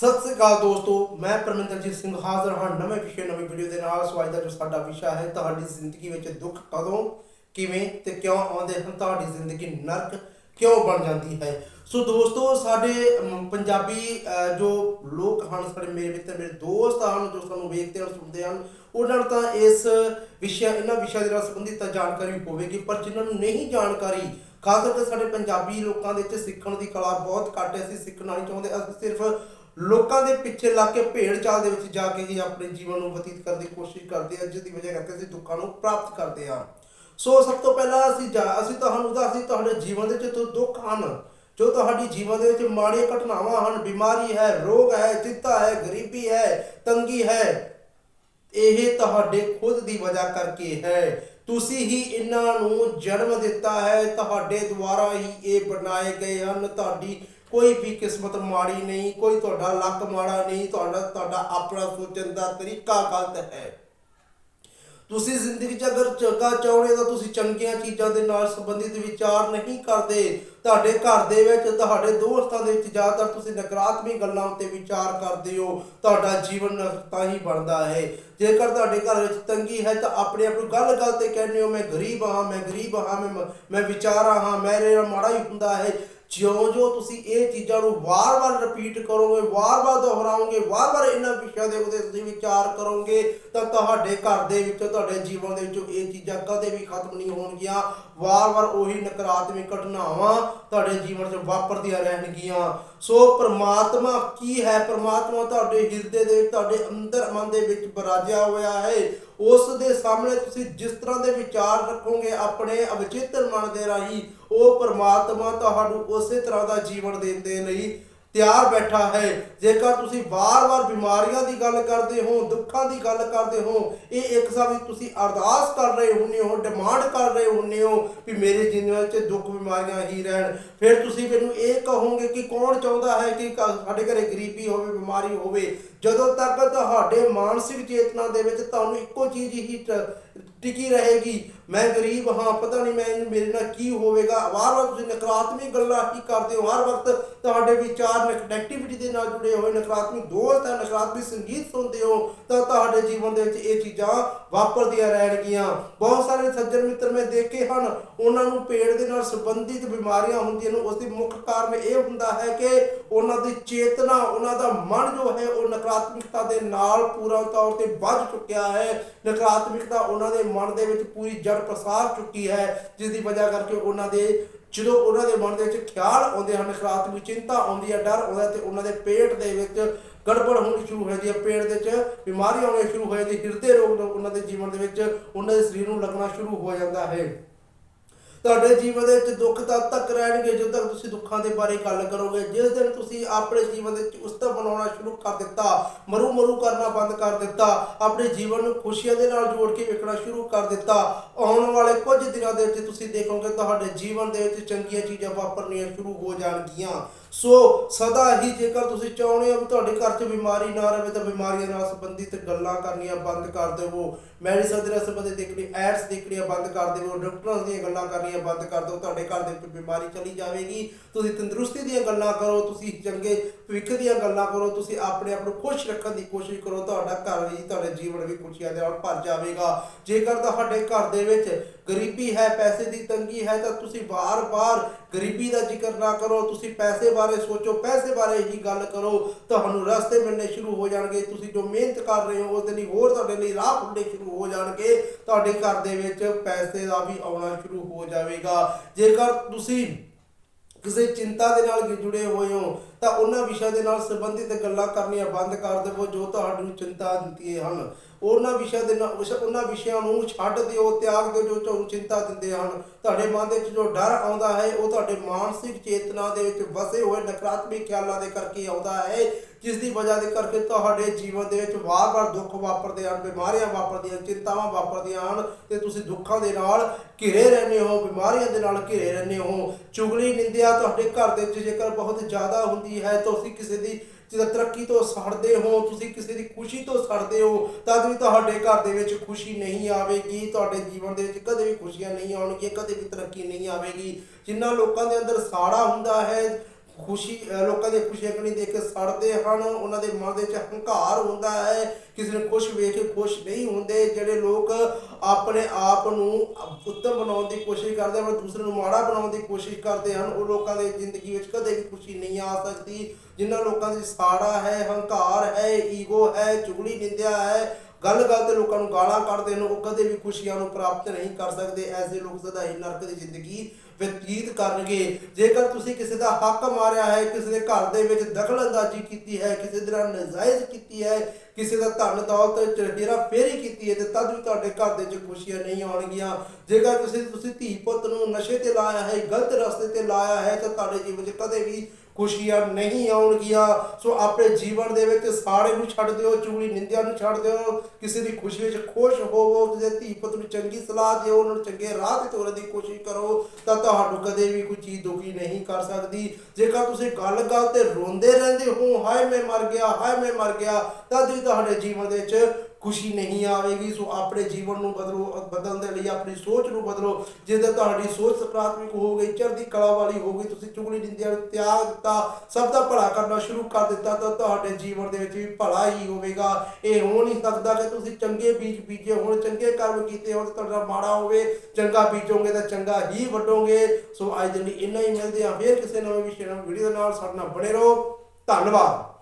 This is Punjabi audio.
ਸਤਿ ਸ੍ਰੀ ਅਕਾਲ ਦੋਸਤੋ, ਮੈਂ ਪਰਮਿੰਦਰਜੀਤ ਸਿੰਘ ਹਾਜ਼ਰ ਹਾਂ ਨਵੇਂ ਵਿਸ਼ੇ ਨਵੀਂ ਵੀਡੀਓ ਦੇ ਨਾਲ। ਸੋ ਅੱਜ ਦਾ ਜੋ ਸਾਡਾ ਵਿਸ਼ਾ ਹੈ, ਤੁਹਾਡੀ ਜ਼ਿੰਦਗੀ ਵਿੱਚ ਦੁੱਖ ਕਦੋਂ, ਕਿਵੇਂ ਤੇ ਕਿਉਂ ਆਉਂਦੇ ਹਨ, ਤੁਹਾਡੀ ਜ਼ਿੰਦਗੀ ਨਰਕ ਕਿਉਂ ਬਣ ਜਾਂਦੀ ਹੈ? ਸੋ ਦੋਸਤੋ, ਸਾਡੇ ਪੰਜਾਬੀ ਜੋ ਲੋਕ ਹਨ, ਸਾਡੇ ਮੇਰੇ ਮਿੱਤਰ, ਮੇਰੇ ਦੋਸਤ ਹਨ, ਜੋ ਸਾਨੂੰ ਵੇਖਦੇ ਹਨ, ਸੁਣਦੇ ਹਨ, ਉਹਨਾਂ ਨੂੰ ਤਾਂ ਇਸ ਵਿਸ਼ਾ, ਇਹਨਾਂ ਵਿਸ਼ਿਆਂ ਦੇ ਨਾਲ ਸੰਬੰਧਿਤ ਤਾਂ ਜਾਣਕਾਰੀ ਹੋਵੇਗੀ, ਪਰ ਜਿਨ੍ਹਾਂ ਨੂੰ ਨਹੀਂ ਜਾਣਕਾਰੀ, ਖਾਸ ਕਰਕੇ ਸਾਡੇ ਪੰਜਾਬੀ ਲੋਕਾਂ ਦੇ ਵਿੱਚ ਸਿੱਖਣ ਦੀ ਕਲਾ ਬਹੁਤ ਘੱਟ ਹੈ, ਅਸੀਂ ਸਿੱਖਣਾ ਨਹੀਂ ਚਾਹੁੰਦੇ, ਅਸੀਂ ਸਿਰਫ ਲੋਕਾਂ ਦੇ ਪਿੱਛੇ ਲੱਗ ਕੇ ਭੇੜ ਚਾਲ ਦੇ ਵਿੱਚ ਜਾ ਕੇ ਹੀ ਆਪਣੇ ਜੀਵਨ ਨੂੰ ਬਤੀਤ ਕਰਨ ਦੀ ਕੋਸ਼ਿਸ਼ ਕਰਦੇ ਹਾਂ ਜਿਸ ਦੀ ਵਜ੍ਹਾ ਕਰਕੇ ਅਸੀਂ ਦੁੱਖਾਂ ਨੂੰ ਪ੍ਰਾਪਤ ਕਰਦੇ ਹਾਂ ਸੋ ਸਭ ਤੋਂ ਪਹਿਲਾਂ ਅਸੀਂ ਅਸੀਂ ਤੁਹਾਨੂੰ ਦੱਸ ਤੁਹਾਡੇ ਜੀਵਨ ਦੇ ਵਿੱਚ ਦੁੱਖ ਹਨ, ਜੋ ਤੁਹਾਡੀ ਜੀਵਨ ਦੇ ਵਿੱਚ ਮਾੜੀਆਂ ਘਟਨਾਵਾਂ ਹਨ, ਬਿਮਾਰੀ ਹੈ, ਰੋਗ ਹੈ, ਚਿੰਤਾ ਹੈ, ਗਰੀਬੀ ਹੈ, ਤੰਗੀ ਹੈ, ਇਹ ਤੁਹਾਡੇ ਖੁਦ ਦੀ ਵਜ੍ਹਾ ਕਰਕੇ ਹੈ। ਤੁਸੀਂ ਹੀ ਇਹਨਾਂ ਨੂੰ ਜਨਮ ਦਿੱਤਾ ਹੈ, ਤੁਹਾਡੇ ਦੁਆਰਾ ਹੀ ਇਹ ਬਣਾਏ ਗਏ ਹਨ, ਤੁਹਾਡੀ ਕੋਈ ਵੀ ਕਿਸਮਤ ਮਾੜੀ ਨਹੀਂ, ਕੋਈ ਤੁਹਾਡਾ ਲੱਕ ਮਾੜਾ ਨਹੀਂ, ਤੁਹਾਡਾ ਤੁਹਾਡਾ ਆਪਣਾ ਸੋਚਣ ਦਾ ਤਰੀਕਾ ਗਲਤ ਹੈ। ਤੁਸੀਂ ਜ਼ਿੰਦਗੀ 'ਚ ਅਗਰ ਚੰਗਾ ਚਾਹੁੰਦੇ ਤਾਂ ਤੁਸੀਂ ਚੰਗੀਆਂ ਚੀਜ਼ਾਂ ਦੇ ਨਾਲ ਸੰਬੰਧਿਤ ਵਿਚਾਰ ਨਹੀਂ ਕਰਦੇ। ਤੁਹਾਡੇ ਘਰ ਦੇ ਵਿੱਚ, ਤੁਹਾਡੇ ਦੋਸਤਾਂ ਦੇ ਵਿੱਚ ਜ਼ਿਆਦਾਤਰ ਤੁਸੀਂ ਨਕਾਰਾਤਮਕ ਗੱਲਾਂ ਉੱਤੇ ਵਿਚਾਰ ਕਰਦੇ ਹੋ। ਤੁਹਾਡਾ ਜੀਵਨ ਤਾਂ ਹੀ ਬਣਦਾ ਹੈ। ਜੇਕਰ ਤੁਹਾਡੇ ਘਰ ਵਿੱਚ ਤੰਗੀ ਹੈ ਤਾਂ ਆਪਣੇ ਆਪ ਨੂੰ ਗੱਲ ਗੱਲ ਤੇ ਕਹਿੰਦੇ ਹੋ, ਮੈਂ ਗਰੀਬ ਹਾਂ, ਮੈਂ ਗਰੀਬ ਹਾਂ, ਮੈਂ ਮੈਂ ਵਿਚਾਰਾ ਹਾਂ ਮੇਰੇ ਨਾਲ ਮਾੜਾ ਹੀ ਹੁੰਦਾ ਹੈ। ਜਿਉਂ-ਜਿਉਂ ਤੁਸੀਂ ਇਹ ਚੀਜ਼ਾਂ ਨੂੰ ਵਾਰ-ਵਾਰ ਰਿਪੀਟ ਕਰੋਗੇ, ਵਾਰ-ਵਾਰ ਦੁਹਰਾਓਗੇ, ਵਾਰ-ਵਾਰ ਇਹਨਾਂ ਵਿਸ਼ਿਆਂ ਦੇ ਉੱਤੇ ਤੁਸੀਂ ਵਿਚਾਰ ਕਰੋਗੇ, ਤਾਂ ਤੁਹਾਡੇ ਘਰ ਦੇ ਵਿੱਚ, ਤੁਹਾਡੇ ਜੀਵਨ ਦੇ ਵਿੱਚੋਂ ਇਹ ਚੀਜ਼ਾਂ ਕਦੇ ਵੀ ਖਤਮ ਨਹੀਂ ਹੋਣਗੀਆਂ। ਵਾਰ-ਵਾਰ ਉਹੀ ਨਕਾਰਾਤਮਕ ਘਟਨਾਵਾਂ ਤੁਹਾਡੇ ਜੀਵਨ 'ਚ ਵਾਪਰਦੀਆਂ ਰਹਿਣਗੀਆਂ। ਸੋ ਪ੍ਰਮਾਤਮਾ ਕੀ ਹੈ? ਪ੍ਰਮਾਤਮਾ ਤੁਹਾਡੇ ਹਿਰਦੇ ਦੇ, ਤੁਹਾਡੇ ਅੰਦਰ ਮਨ ਦੇ ਵਿੱਚ ਬਰਾਜਿਆ ਹੋਇਆ ਹੈ। ਉਸ ਦੇ ਸਾਹਮਣੇ ਤੁਸੀਂ ਜਿਸ ਤਰ੍ਹਾਂ ਦੇ ਵਿਚਾਰ ਰੱਖੋਗੇ ਆਪਣੇ ਅਵਚੇਤਨ ਮਨ ਦੇ ਰਾਹੀਂ, ਉਹ ਪਰਮਾਤਮਾ ਤੁਹਾਨੂੰ ਉਸੇ ਤਰ੍ਹਾਂ ਦਾ ਜੀਵਨ ਦੇਣ ਦੇ ਲਈ ਤਿਆਰ ਬੈਠਾ ਹੈ। ਜੇਕਰ ਤੁਸੀਂ ਵਾਰ-ਵਾਰ ਬਿਮਾਰੀਆਂ ਦੀ ਗੱਲ ਕਰਦੇ ਹੋ, ਦੁੱਖਾਂ ਦੀ ਗੱਲ ਕਰਦੇ ਹੋ, ਇਹ ਇੱਕ ਸਾਥ ਤੁਸੀਂ ਅਰਦਾਸ ਕਰ ਰਹੇ ਹੁੰਦੇ ਹੋ, ਡਿਮਾਂਡ ਕਰ ਰਹੇ ਹੁੰਦੇ ਹੋ ਵੀ ਮੇਰੇ ਜੀਵਨ 'ਚ ਦੁੱਖ ਬਿਮਾਰੀਆਂ ਹੀ ਰਹਿਣ। ਫਿਰ ਤੁਸੀਂ ਮੈਨੂੰ ਇਹ ਕਹੋਗੇ ਕਿ ਕੌਣ ਚਾਹੁੰਦਾ ਹੈ ਕਿ ਸਾਡੇ ਘਰੇ ਗਰੀਬੀ ਹੋਵੇ, ਬਿਮਾਰੀ ਹੋਵੇ। ਜਦੋਂ ਤੱਕ ਤੁਹਾਡੇ ਮਾਨਸਿਕ ਚੇਤਨਾ ਦੇ ਵਿੱਚ ਤੁਹਾਨੂੰ ਇੱਕੋ ਚੀਜ਼ ਹੀ ਟ- ਟਿਕੀ ਰਹੇਗੀ। ਮੈਂ ਗਰੀਬ ਹਾਂ, ਪਤਾ ਨਹੀਂ ਮੈਂ ਮੇਰੇ ਨਾਲ ਕੀ ਹੋਵੇਗਾ। ਵਾਰ-ਵਾਰ ਤੁਸੀਂ ਨਕਾਰਾਤਮਕ ਗੱਲਾਂ ਹੀ ਕਰਦੇ ਹੋ। ਹਰ ਵਕਤ ਤੁਹਾਡੇ ਵਿਚਾਰ ਨੈਗੇਟਿਵਿਟੀ ਦੇ ਨਾਲ ਜੁੜੇ ਹੋਏ, ਨਕਾਰਾਤਮਕ ਦੋਸਤ ਹੈ ਨਕਾਰਾਤਮਕ ਸੰਗੀਤ ਸੁਣਦੇ ਹੋ, ਤਾਂ ਤੁਹਾਡੇ ਜੀਵਨ ਦੇ ਵਿੱਚ ਇਹ ਚੀਜ਼ਾਂ ਵਾਪਰਦੀਆਂ ਰਹਿਣਗੀਆਂ। ਬਹੁਤ ਸਾਰੇ ਸੱਜਣ ਮਿੱਤਰ ਮੈਂ ਦੇਖੇ ਹਨ, ਉਹਨਾਂ ਨੂੰ ਪੇਟ ਦੇ ਨਾਲ ਸੰਬੰਧਿਤ ਬਿਮਾਰੀਆਂ ਹੁੰਦੀਆਂ ਨੇ। ਉਸ ਦੀ ਮੁੱਖ ਕਾਰਨ ਇਹ ਹੁੰਦਾ ਹੈ ਕਿ ਉਹਨਾਂ ਦੀ ਚੇਤਨਾ, ਉਹਨਾਂ ਦਾ ਮਨ ਜੋ ਹੈ, ਉਹ ਨਕਾਰਾਤਮਕਤਾ ਦੇ ਨਾਲ ਪੂਰਾ ਤੌਰ ਤੇ ਵੱਜ ਚੁੱਕਿਆ ਹੈ। ਨਕਾਰਾਤਮਕਤਾ ਉਹਨਾਂ ਦੇ ਮਨ ਦੇ ਵਿੱਚ ਪੂਰੀ ਜੜ ਪਸਾਰ ਚੁੱਕੀ ਹੈ ਜਿਸ ਦੀ ਵਜ੍ਹਾ ਕਰਕੇ ਉਹਨਾਂ ਦੇ, ਜਦੋਂ ਉਹਨਾਂ ਦੇ ਮਨ ਦੇ ਵਿੱਚ ਖਿਆਲ ਆਉਂਦੇ ਹਨ ਨਕਾਰਾਤਮਕ ਚਿੰਤਾ ਆਉਂਦੀ ਹੈ, ਡਰ ਆਉਂਦਾ ਤੇ ਉਹਨਾਂ ਦੇ ਪੇਟ ਦੇ ਵਿੱਚ ਗੜਬੜ ਹੋਣੀ ਸ਼ੁਰੂ ਹੋ ਜਾਂਦੀ ਹੈ। ਪੇਟ ਦੇ ਵਿੱਚ ਬਿਮਾਰੀ ਆਉਣੀ ਸ਼ੁਰੂ ਹੋ ਜਾਂਦੀ ਹਿਰਦੇ ਰੋਗ ਉਹਨਾਂ ਦੇ ਜੀਵਨ ਦੇ ਵਿੱਚ ਉਹਨਾਂ ਦੇ ਸਰੀਰ ਨੂੰ ਲੱਗਣਾ ਸ਼ੁਰੂ ਹੋ ਜਾਂਦਾ ਹੈ। ਤੁਹਾਡੇ ਜੀਵਨ ਦੇ ਵਿੱਚ ਦੁੱਖ ਤਦ ਤੱਕ ਰਹਿਣਗੇ, ਜਦੋਂ ਤੱਕ ਤੁਸੀਂ ਦੁੱਖਾਂ ਦੇ ਬਾਰੇ ਗੱਲ ਕਰੋਗੇ। ਜਿਸ ਦਿਨ ਤੁਸੀਂ ਆਪਣੇ ਜੀਵਨ ਦੇ ਵਿੱਚ ਉਸਤਤ ਬਣਾਉਣਾ ਸ਼ੁਰੂ ਕਰ ਦਿੱਤਾ। ਮਰੂ ਮਰੂ ਕਰਨਾ ਬੰਦ ਕਰ ਦਿੱਤਾ। ਆਪਣੇ ਜੀਵਨ ਨੂੰ ਖੁਸ਼ੀਆਂ ਦੇ ਨਾਲ ਜੋੜ ਕੇ ਵੇਖਣਾ ਸ਼ੁਰੂ ਕਰ ਦਿੱਤਾ। ਆਉਣ ਵਾਲੇ ਕੁਝ ਦਿਨਾਂ ਦੇ ਵਿੱਚ ਤੁਸੀਂ ਦੇਖੋਗੇ, ਤੁਹਾਡੇ ਜੀਵਨ ਦੇ ਵਿੱਚ ਚੰਗੀਆਂ ਚੀਜ਼ਾਂ ਵਾਪਰਨੀਆਂ ਸ਼ੁਰੂ ਹੋ ਜਾਣਗੀਆਂ। ਸੋ, ਸਦਾ ਹੀ ਜੇਕਰ ਤੁਸੀਂ ਚਾਹੁੰਦੇ ਹੋ ਵੀ ਤੁਹਾਡੇ ਘਰ 'ਚ ਬਿਮਾਰੀ ਨਾ ਰਹੇ ਤਾਂ ਬਿਮਾਰੀਆਂ ਨਾਲ ਸੰਬੰਧਿਤ ਗੱਲਾਂ ਕਰਨੀਆਂ ਬੰਦ ਕਰ ਦਿਵੋ। ਮੈਡੀਸਨ ਦੇ ਨਾਲ ਸੰਬੰਧਿਤ ਦੇਖਣੀ ਐਡਸ ਦੇਖਣੀਆਂ ਬੰਦ ਕਰ ਦਿਵੋ। ਡਾਕਟਰਾਂ ਦੀਆਂ ਗੱਲਾਂ ਕਰਨੀਆਂ ਬੰਦ ਕਰ ਦਿਓ। ਤੁਹਾਡੇ ਘਰ ਦੇ ਵਿੱਚ ਬਿਮਾਰੀ ਚਲੀ ਜਾਵੇਗੀ। ਤੁਸੀਂ ਤੰਦਰੁਸਤੀ ਦੀਆਂ ਗੱਲਾਂ ਕਰੋ। ਤੁਸੀਂ ਚੰਗੇ ਭਵਿੱਖ ਦੀਆਂ ਗੱਲਾਂ ਕਰੋ। ਤੁਸੀਂ ਆਪਣੇ ਆਪ ਨੂੰ ਖੁਸ਼ ਰੱਖਣ ਦੀ ਕੋਸ਼ਿਸ਼ ਕਰੋ, ਤੁਹਾਡਾ ਘਰ ਵੀ, ਤੁਹਾਡੇ ਜੀਵਨ ਵੀ ਖੁਸ਼ੀਆਂ ਦੇ ਨਾਲ ਭਰ ਜਾਵੇਗਾ। ਜੇਕਰ ਤੁਹਾਡੇ ਘਰ ਦੇ ਵਿੱਚ ਗਰੀਬੀ ਹੈ, ਪੈਸੇ ਦੀ ਤੰਗੀ ਹੈ, ਤਾਂ ਤੁਸੀਂ ਵਾਰ-ਵਾਰ ਗਰੀਬੀ ਦਾ ਜ਼ਿਕਰ ਨਾ ਕਰੋ। ਤੁਸੀਂ ਪੈਸੇ ਬਾਰੇ ਸੋਚੋ, ਪੈਸੇ ਬਾਰੇ ਹੀ ਗੱਲ ਕਰੋ। ਤੁਹਾਨੂੰ ਰਸਤੇ ਮਿਲਣੇ ਸ਼ੁਰੂ ਹੋ ਜਾਣਗੇ। ਤੁਸੀਂ ਜੋ ਮਿਹਨਤ ਕਰ ਰਹੇ ਹੋ ਉਹਦੇ ਲਈ ਹੋਰ ਤੁਹਾਡੇ ਲਈ ਰਾਹ ਖੁੱਲ੍ਹਣੇ ਸ਼ੁਰੂ ਹੋ ਜਾਣਗੇ। ਤੁਹਾਡੇ ਘਰ ਦੇ ਵਿੱਚ ਪੈਸੇ ਦਾ ਵੀ ਆਉਣਾ ਸ਼ੁਰੂ ਹੋ ਜਾਵੇਗਾ। ਜੇਕਰ ਤੁਸੀਂ ਕਿਸੇ ਚਿੰਤਾ ਦੇ ਨਾਲ ਜੁੜੇ ਹੋਏ ਹੋ ਤਾਂ ਉਹਨਾਂ ਵਿਸ਼ਿਆਂ ਦੇ ਨਾਲ ਸੰਬੰਧਿਤ ਗੱਲਾਂ ਕਰਨੀਆਂ ਬੰਦ ਕਰ ਦੇਵੋ, ਜੋ ਤੁਹਾਨੂੰ ਚਿੰਤਾ ਦਿੰਦੀਆਂ ਹਨ। ਉਹਨਾਂ ਵਿਸ਼ਿਆਂ ਦੇ ਨਾਲ ਉਹਨਾਂ ਵਿਸ਼ਿਆਂ ਨੂੰ ਛੱਡ ਦਿਓ, ਤਿਆਗ ਦਿਓ, ਜੋ ਤੁਹਾਨੂੰ ਚਿੰਤਾ ਦਿੰਦੇ ਹਨ। ਤੁਹਾਡੇ ਮਨ ਦੇ ਵਿੱਚ ਜੋ ਡਰ ਆਉਂਦਾ ਹੈ, ਉਹ ਤੁਹਾਡੇ ਮਾਨਸਿਕ ਚੇਤਨਾ ਦੇ ਵਿੱਚ ਵਸੇ ਹੋਏ ਨਕਾਰਾਤਮਕ ਖਿਆਲਾਂ ਦੇ ਕਰਕੇ ਆਉਂਦਾ ਹੈ, ਜਿਸ ਦੀ ਵਜ੍ਹਾ ਦੇ ਕਰਕੇ ਤੁਹਾਡੇ ਜੀਵਨ ਦੇ ਵਿੱਚ ਵਾਰ-ਵਾਰ ਦੁੱਖ ਵਾਪਰਦੇ ਹਨ, ਬਿਮਾਰੀਆਂ ਵਾਪਰਦੀਆਂ ਚਿੰਤਾਵਾਂ ਵਾਪਰਦੀਆਂ ਹਨ, ਤੇ ਤੁਸੀਂ ਦੁੱਖਾਂ ਦੇ ਨਾਲ ਘਿਰੇ ਰਹਿੰਦੇ ਹੋ, ਬਿਮਾਰੀਆਂ ਦੇ ਨਾਲ ਘਿਰੇ ਰਹਿੰਦੇ ਹੋ। ਚੁਗਲੀ, ਨਿੰਦਿਆ ਤੁਹਾਡੇ ਘਰ ਦੇ ਵਿੱਚ ਜੇਕਰ ਬਹੁਤ ਜ਼ਿਆਦਾ ਹੁੰਦੀ ਹੈ? ਤਾਂ ਤੁਸੀਂ ਕਿਸੇ ਦੀ ਜਿਹਦਾ ਤਰੱਕੀ ਤੋਂ ਸੜਦੇ ਹੋ, ਤੁਸੀਂ ਕਿਸੇ ਦੀ ਖੁਸ਼ੀ ਤੋਂ ਸੜਦੇ ਹੋ ਤਦ ਵੀ ਤੁਹਾਡੇ ਘਰ ਦੇ ਵਿੱਚ ਖੁਸ਼ੀ ਨਹੀਂ ਆਵੇਗੀ, ਤੁਹਾਡੇ ਜੀਵਨ ਦੇ ਵਿੱਚ ਕਦੇ ਵੀ ਖੁਸ਼ੀਆਂ ਨਹੀਂ ਆਉਣਗੀਆਂ, ਕਦੇ ਵੀ ਤਰੱਕੀ ਨਹੀਂ ਆਵੇਗੀ। ਜਿੰਨਾ ਲੋਕਾਂ ਦੇ ਅੰਦਰ ਸਾੜਾ ਹੁੰਦਾ ਹੈ, ਖੁਸ਼ੀ ਲੋਕਾਂ ਦੀਆਂ ਖੁਸ਼ੀਆਂ ਕਣੀ ਦੇਖ ਕੇ ਸੜਦੇ ਹਨ, ਉਹਨਾਂ ਦੇ ਮਨ ਦੇ ਵਿੱਚ ਹੰਕਾਰ ਹੁੰਦਾ ਹੈ। ਕਿਸੇ ਨੂੰ ਖੁਸ਼ ਵੇਖ ਕੇ ਖੁਸ਼ ਨਹੀਂ ਹੁੰਦੇ, ਜਿਹੜੇ ਲੋਕ ਆਪਣੇ ਆਪ ਨੂੰ ਉੱਤਮ ਬਣਾਉਣ ਦੀ ਕੋਸ਼ਿਸ਼ ਕਰਦੇ ਹਨ ਦੂਸਰੇ ਨੂੰ ਮਾੜਾ ਬਣਾਉਣ ਦੀ ਕੋਸ਼ਿਸ਼ ਕਰਦੇ ਹਨ, ਉਹ ਲੋਕਾਂ ਦੇ ਜ਼ਿੰਦਗੀ ਵਿੱਚ ਕਦੇ ਵੀ ਖੁਸ਼ੀ ਨਹੀਂ ਆ ਸਕਦੀ, ਜਿਨ੍ਹਾਂ ਲੋਕਾਂ ਦੀ ਸਾੜਾ ਹੈ, ਹੰਕਾਰ ਹੈ, ਈਗੋ ਹੈ, ਚੁਗਲੀ, ਨਿੰਦਿਆ ਹੈ ਗੱਲ ਗੱਲ ਤੇ ਲੋਕਾਂ ਨੂੰ ਗਾਲਾਂ ਕੱਢਦੇ ਨੇ ਉਹ ਕਦੇ ਵੀ ਖੁਸ਼ੀਆਂ ਨੂੰ ਪ੍ਰਾਪਤ ਨਹੀਂ ਕਰ ਸਕਦੇ, ਐਸੇ ਲੋਕ ਸਦਾ ਹੀ ਨਰਕ ਦੀ ਜ਼ਿੰਦਗੀ ਬਤੀਤ ਕਰਨਗੇ। ਜੇਕਰ ਤੁਸੀਂ ਕਿਸੇ ਦਾ ਹੱਕ ਮਾਰਿਆ ਹੈ, ਕਿਸੇ ਦੇ ਘਰ ਦੇ ਵਿੱਚ ਦਖਲ ਅੰਦਾਜ਼ੀ ਕੀਤੀ ਹੈ, ਕਿਸੇ ਦੇ ਨਾਲ ਨਜਾਇਜ਼ ਕੀਤੀ ਹੈ, ਕਿਸੇ ਦਾ ਧਨ ਦੌਲਤ ਚ ਹੇਰਾ ਫੇਰੀ ਕੀਤੀ ਹੈ, ਤੇ ਤਦ ਵੀ ਤੁਹਾਡੇ ਘਰ ਦੇ ਵਿੱਚ ਖੁਸ਼ੀਆਂ ਨਹੀਂ ਆਉਣਗੀਆਂ। ਜੇਕਰ ਤੁਸੀਂ ਤੁਸੀਂ ਧੀ ਪੁੱਤ ਨੂੰ ਨਸ਼ੇ ਤੇ ਲਾਇਆ ਹੈ, ਗਲਤ ਰਸਤੇ ਤੇ ਲਾਇਆ ਹੈ, ਤਾਂ ਤੁਹਾਡੇ ਜੀਵਨ 'ਚ ਕਦੇ ਵੀ ਖੁਸ਼ੀਆਂ ਨਹੀਂ ਆਉਣਗੀਆਂ ਸੋ ਆਪਣੇ ਜੀਵਨ ਦੇ ਵਿੱਚ ਸਾੜੇ ਨੂੰ ਛੱਡ ਦਿਓ, ਚੁਗਲੀ ਨਿੰਦਿਆ ਨੂੰ ਛੱਡ ਦਿਓ। ਕਿਸੇ ਦੀ ਖੁਸ਼ੀ ਵਿੱਚ ਖੁਸ਼ ਹੋਵੋ, ਕਿਸੇ ਧੀ ਪੁੱਤ ਨੂੰ ਚੰਗੀ ਸਲਾਹ ਦਿਓ, ਉਹਨਾਂ ਨੂੰ ਚੰਗੇ ਰਾਹ ਤੇ ਤੋਰਨ ਦੀ ਕੋਸ਼ਿਸ਼ ਕਰੋ, ਤਾਂ ਤੁਹਾਨੂੰ ਕਦੇ ਵੀ ਕੋਈ ਚੀਜ਼ ਦੁਖੀ ਨਹੀਂ ਕਰ ਸਕਦੀ। ਜੇਕਰ ਤੁਸੀਂ ਗੱਲ ਗੱਲ ਤੇ ਰੋਂਦੇ ਰਹਿੰਦੇ ਹੋ, ਹਾਏ ਮੈਂ ਮਰ ਗਿਆ, ਹਾਏ ਮੈਂ ਮਰ ਗਿਆ, ਤਾਂ ਵੀ ਤੁਹਾਡੇ ਜੀਵਨ ਦੇ ਵਿੱਚ ਖੁਸ਼ੀ ਨਹੀਂ ਆਵੇਗੀ, ਸੋ ਆਪਣੇ ਜੀਵਨ ਨੂੰ ਬਦਲੋ ਬਦਲਣ ਦੇ ਲਈ ਆਪਣੀ ਸੋਚ ਨੂੰ ਬਦਲੋ। ਜਿਹਦੇ ਤੁਹਾਡੀ ਸੋਚ ਸਕਾਰਾਤਮਕ ਹੋ ਗਈ ਚੜ੍ਹਦੀ ਕਲਾ ਵਾਲੀ ਹੋ ਗਈ ਤੁਸੀਂ ਚੁਗਲੀ ਨਿੰਦਿਆ ਨੂੰ ਤਿਆਗ ਦਿੱਤਾ, ਸਭ ਦਾ ਭਲਾ ਕਰਨਾ ਸ਼ੁਰੂ ਕਰ ਦਿੱਤਾ, ਤਾਂ ਤੁਹਾਡੇ ਜੀਵਨ ਦੇ ਵਿੱਚ ਵੀ ਭਲਾ ਹੀ ਹੋਵੇਗਾ। ਇਹ ਹੋ ਨਹੀਂ ਸਕਦਾ ਕਿ ਤੁਸੀਂ ਚੰਗੇ ਬੀਜ ਬੀਜੇ ਹੋਣ, ਚੰਗੇ ਕਰਮ ਕੀਤੇ ਹੋਣ, ਤੁਹਾਡਾ ਮਾੜਾ ਹੋਵੇ, ਚੰਗਾ ਬੀਜੋਗੇ ਤਾਂ ਚੰਗਾ ਹੀ ਵੱਢੋਗੇ। ਸੋ ਅੱਜ ਦੇ ਲਈ ਇੰਨਾ ਹੀ ਮਿਲਦੇ ਆ ਫੇਰ ਕਿਸੇ ਨਵੇਂ ਵਿਸ਼ੇ ਨਾਲ, ਵੀਡੀਓ ਦੇ ਨਾਲ, ਸਾਡੇ ਨਾਲ ਬਣੇ ਰਹੋ। ਧੰਨਵਾਦ।